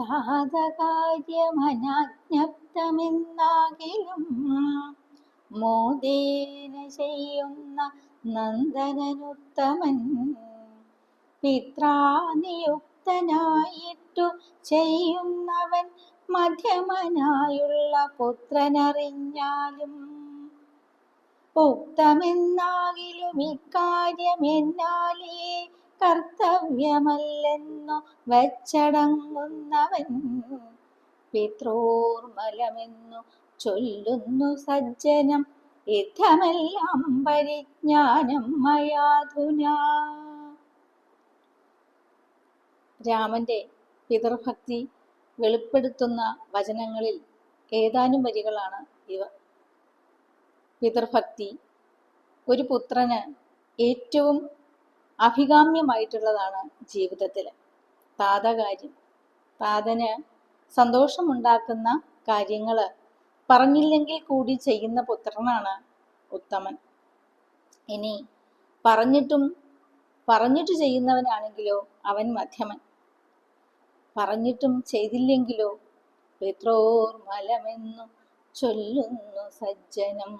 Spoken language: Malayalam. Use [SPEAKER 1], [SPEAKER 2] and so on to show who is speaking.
[SPEAKER 1] താതകാര്യമനാജ്ഞപ്തമെന്നാകിലും മോദേന ചെയ്യുന്ന നന്ദനനുത്തമൻ പിത്രാനിയുക്തനായിട്ടു ചെയ്യുന്നവൻ മധ്യമനായുള്ള പുത്രനറിഞ്ഞാലും ഉക്തമെന്നാകിലും ഇക്കാര്യം എന്നാലേ കർത്തവ്യമല്ലെന്നു വച്ചടങ്ങുന്നവൻ പിത്രോർമലമെന്നു ചൊല്ലുന്നു സജ്ജനം. യുദ്ധമെല്ലാം പരിജ്ഞാനം മയാധുന. രാമന്റെ പിതൃഭക്തി വെളിപ്പെടുത്തുന്ന വചനങ്ങളിൽ ഏതാനും വരികളാണ് ഇവ. പിതൃഭക്തി ഒരു പുത്രന് ഏറ്റവും അഭികാമ്യമായിട്ടുള്ളതാണ് ജീവിതത്തിൽ താതകാര്യം താതന് സന്തോഷമുണ്ടാക്കുന്ന കാര്യങ്ങൾ പറഞ്ഞില്ലെങ്കിൽ കൂടി ചെയ്യുന്ന പുത്രനാണ് ഉത്തമൻ. ഇനി പറഞ്ഞിട്ടും പറഞ്ഞിട്ട് ചെയ്യുന്നവനാണെങ്കിലോ അവൻ മധ്യമൻ. പറഞ്ഞിട്ടും ചെയ്തില്ലെങ്കിലോ പിത്രോർമലമെന്നു ചൊല്ലുന്നു സജ്ജനം.